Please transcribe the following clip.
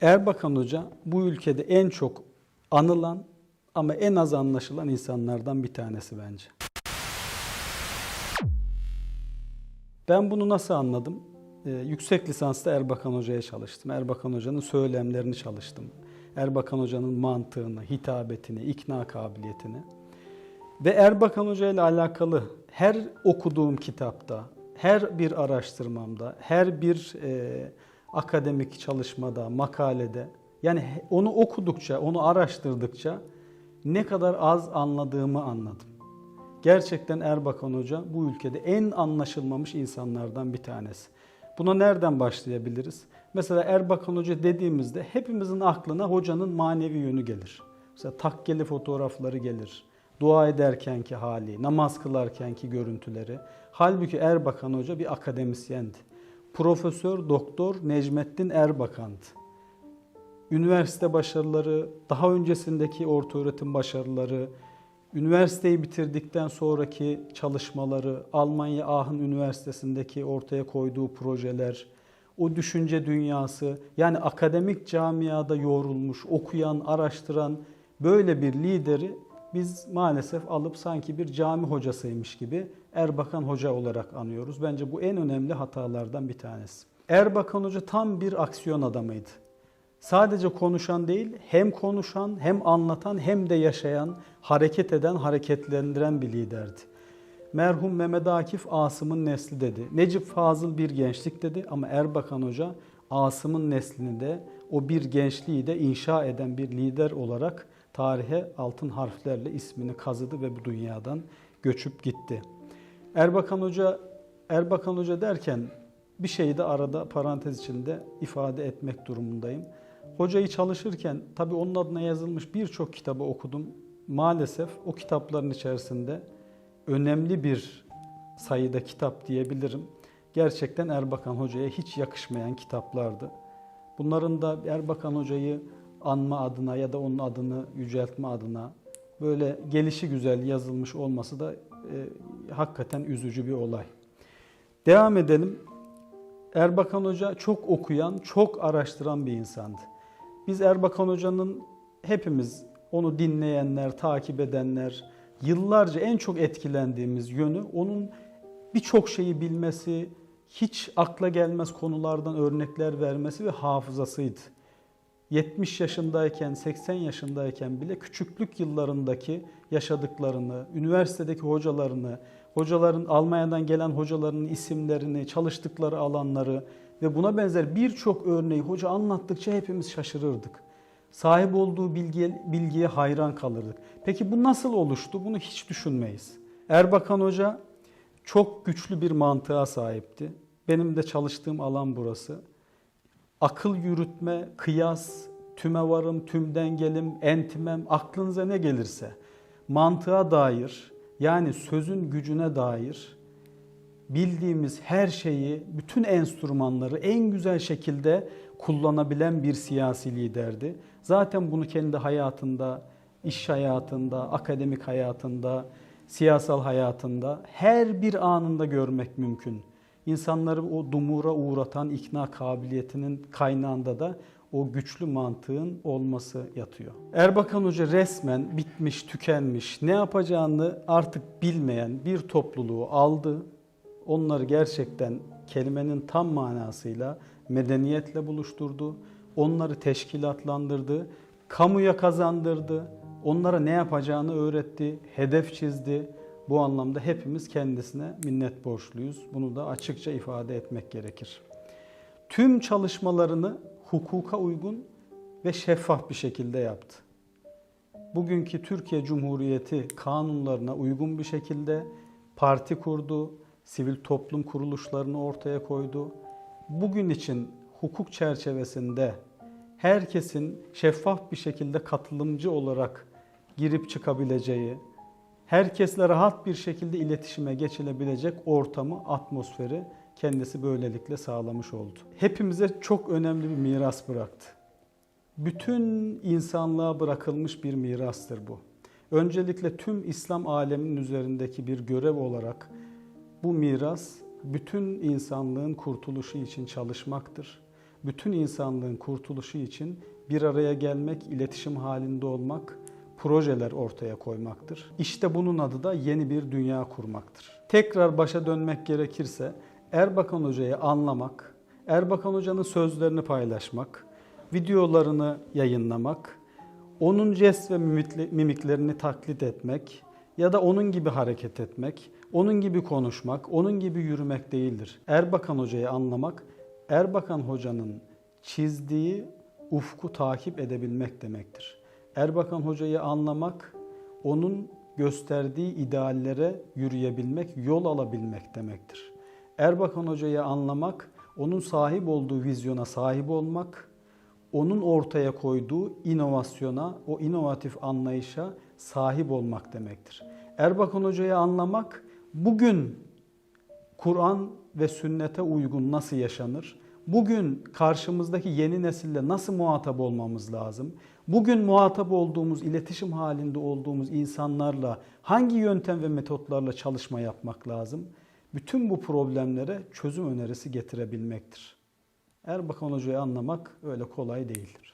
Erbakan Hoca bu ülkede en çok anılan ama en az anlaşılan insanlardan bir tanesi bence. Ben bunu nasıl anladım? Ee, yüksek lisansta Erbakan Hoca'ya çalıştım. Erbakan Hoca'nın söylemlerini çalıştım. Erbakan Hoca'nın mantığını, hitabetini, ikna kabiliyetini. Ve Erbakan Hoca ile alakalı her okuduğum kitapta, her bir araştırmamda, her bir e, akademik çalışmada, makalede yani onu okudukça, onu araştırdıkça ne kadar az anladığımı anladım. Gerçekten Erbakan Hoca bu ülkede en anlaşılmamış insanlardan bir tanesi. Buna nereden başlayabiliriz? Mesela Erbakan Hoca dediğimizde hepimizin aklına hocanın manevi yönü gelir. Mesela takkeli fotoğrafları gelir. Dua ederkenki hali, namaz kılarkenki görüntüleri. Halbuki Erbakan Hoca bir akademisyendi. Profesör Doktor Necmettin Erbakan'dı. Üniversite başarıları, daha öncesindeki ortaöğretim başarıları, üniversiteyi bitirdikten sonraki çalışmaları, Almanya Aachen Üniversitesi'ndeki ortaya koyduğu projeler, o düşünce dünyası, yani akademik camiada yoğrulmuş, okuyan, araştıran böyle bir lideri biz maalesef alıp sanki bir cami hocasıymış gibi Erbakan Hoca olarak anıyoruz. Bence bu en önemli hatalardan bir tanesi. Erbakan Hoca tam bir aksiyon adamıydı. Sadece konuşan değil, hem konuşan, hem anlatan, hem de yaşayan, hareket eden, hareketlendiren bir liderdi. Merhum Mehmet Akif Asım'ın nesli dedi. Necip Fazıl bir gençlik dedi ama Erbakan Hoca Asım'ın neslini de o bir gençliği de inşa eden bir lider olarak tarihe altın harflerle ismini kazıdı ve bu dünyadan göçüp gitti. Erbakan Hoca Erbakan Hoca derken bir şeyi de arada parantez içinde ifade etmek durumundayım. Hocayı çalışırken tabii onun adına yazılmış birçok kitabı okudum. Maalesef o kitapların içerisinde önemli bir sayıda kitap diyebilirim. Gerçekten Erbakan Hoca'ya hiç yakışmayan kitaplardı. Bunların da Erbakan Hoca'yı anma adına ya da onun adını yüceltme adına böyle gelişi güzel yazılmış olması da e, hakikaten üzücü bir olay. Devam edelim. Erbakan Hoca çok okuyan, çok araştıran bir insandı. Biz Erbakan Hoca'nın hepimiz onu dinleyenler, takip edenler, yıllarca en çok etkilendiğimiz yönü onun birçok şeyi bilmesi, hiç akla gelmez konulardan örnekler vermesi ve hafızasıydı. 70 yaşındayken, 80 yaşındayken bile küçüklük yıllarındaki yaşadıklarını, üniversitedeki hocalarını, hocaların Almanya'dan gelen hocaların isimlerini, çalıştıkları alanları ve buna benzer birçok örneği hoca anlattıkça hepimiz şaşırırdık. Sahip olduğu bilgiye, bilgiye hayran kalırdık. Peki bu nasıl oluştu? Bunu hiç düşünmeyiz. Erbakan Hoca çok güçlü bir mantığa sahipti. Benim de çalıştığım alan burası akıl yürütme, kıyas, tüme varım, tümden gelim, entimem, aklınıza ne gelirse mantığa dair yani sözün gücüne dair bildiğimiz her şeyi, bütün enstrümanları en güzel şekilde kullanabilen bir siyasi liderdi. Zaten bunu kendi hayatında, iş hayatında, akademik hayatında, siyasal hayatında her bir anında görmek mümkün. İnsanları o dumura uğratan ikna kabiliyetinin kaynağında da o güçlü mantığın olması yatıyor. Erbakan Hoca resmen bitmiş, tükenmiş, ne yapacağını artık bilmeyen bir topluluğu aldı. Onları gerçekten kelimenin tam manasıyla medeniyetle buluşturdu. Onları teşkilatlandırdı, kamuya kazandırdı. Onlara ne yapacağını öğretti, hedef çizdi. Bu anlamda hepimiz kendisine minnet borçluyuz. Bunu da açıkça ifade etmek gerekir. Tüm çalışmalarını hukuka uygun ve şeffaf bir şekilde yaptı. Bugünkü Türkiye Cumhuriyeti kanunlarına uygun bir şekilde parti kurdu, sivil toplum kuruluşlarını ortaya koydu. Bugün için hukuk çerçevesinde herkesin şeffaf bir şekilde katılımcı olarak girip çıkabileceği, herkesle rahat bir şekilde iletişime geçilebilecek ortamı, atmosferi kendisi böylelikle sağlamış oldu. Hepimize çok önemli bir miras bıraktı. Bütün insanlığa bırakılmış bir mirastır bu. Öncelikle tüm İslam aleminin üzerindeki bir görev olarak bu miras bütün insanlığın kurtuluşu için çalışmaktır. bütün insanlığın kurtuluşu için bir araya gelmek, iletişim halinde olmak, projeler ortaya koymaktır. İşte bunun adı da yeni bir dünya kurmaktır. Tekrar başa dönmek gerekirse Erbakan Hoca'yı anlamak, Erbakan Hoca'nın sözlerini paylaşmak, videolarını yayınlamak, onun jest ve mimikle- mimiklerini taklit etmek ya da onun gibi hareket etmek, onun gibi konuşmak, onun gibi yürümek değildir. Erbakan Hoca'yı anlamak, Erbakan Hoca'nın çizdiği ufku takip edebilmek demektir. Erbakan Hoca'yı anlamak, onun gösterdiği ideallere yürüyebilmek, yol alabilmek demektir. Erbakan Hoca'yı anlamak, onun sahip olduğu vizyona sahip olmak, onun ortaya koyduğu inovasyona, o inovatif anlayışa sahip olmak demektir. Erbakan Hoca'yı anlamak, bugün Kur'an ve sünnete uygun nasıl yaşanır? Bugün karşımızdaki yeni nesille nasıl muhatap olmamız lazım? Bugün muhatap olduğumuz, iletişim halinde olduğumuz insanlarla hangi yöntem ve metotlarla çalışma yapmak lazım? Bütün bu problemlere çözüm önerisi getirebilmektir. Erbakan Hoca'yı anlamak öyle kolay değildir.